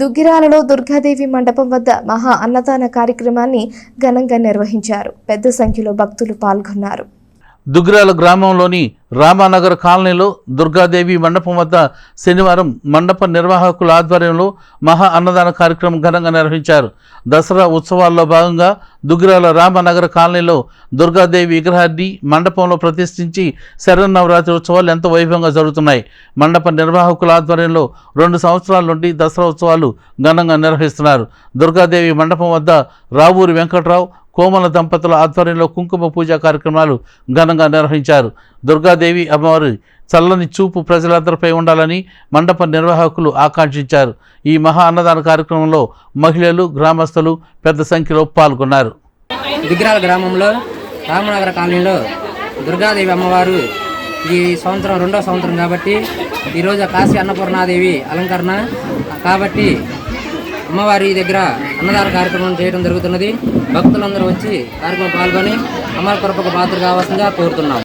దుగ్గిరాలలో దుర్గాదేవి మండపం వద్ద మహా అన్నదాన కార్యక్రమాన్ని ఘనంగా నిర్వహించారు. పెద్ద సంఖ్యలో భక్తులు పాల్గొన్నారు. దుగ్గిరాల గ్రామంలోని రామానగర్ కాలనీలో దుర్గాదేవి మండపం వద్ద శనివారం మండప నిర్వాహకుల ఆధ్వర్యంలో మహా అన్నదాన కార్యక్రమం ఘనంగా నిర్వహించారు. దసరా ఉత్సవాల్లో భాగంగా దుగ్గిరాల రామానగర్ కాలనీలో దుర్గాదేవి విగ్రహాన్ని మండపంలో ప్రతిష్ఠించి శరన్నవరాత్రి ఉత్సవాలు ఎంతో వైభవంగా జరుగుతున్నాయి. మండప నిర్వాహకుల ఆధ్వర్యంలో రెండు సంవత్సరాల నుండి దసరా ఉత్సవాలు ఘనంగా నిర్వహిస్తున్నారు. దుర్గాదేవి మండపం వద్ద రావూరి వెంకట్రావు కోమల దంపతుల ఆధ్వర్యంలో కుంకుమ పూజా కార్యక్రమాలు ఘనంగా నిర్వహించారు. దుర్గాదేవి అమ్మవారి చల్లని చూపు ప్రజలందరిపై ఉండాలని మండప నిర్వాహకులు ఆకాంక్షించారు. ఈ మహా అన్నదాన కార్యక్రమంలో మహిళలు గ్రామస్తులు పెద్ద సంఖ్యలో పాల్గొన్నారు. దిగ్రాల గ్రామంలో రామనగర కాలనీలో దుర్గాదేవి అమ్మవారు ఈ సంవత్సరం రెండో సంవత్సరం కాబట్టి ఈరోజు కాశీ అన్నపూర్ణాదేవి అలంకరణ కాబట్టి అమ్మవారి దగ్గర అన్నదాన కార్యక్రమం చేయడం జరుగుతున్నది. భక్తులందరూ వచ్చి కార్యక్రమం పాల్గొని అమ్మవారి కొరకు పాత్ర కావాల్సిందిగా కోరుతున్నాం.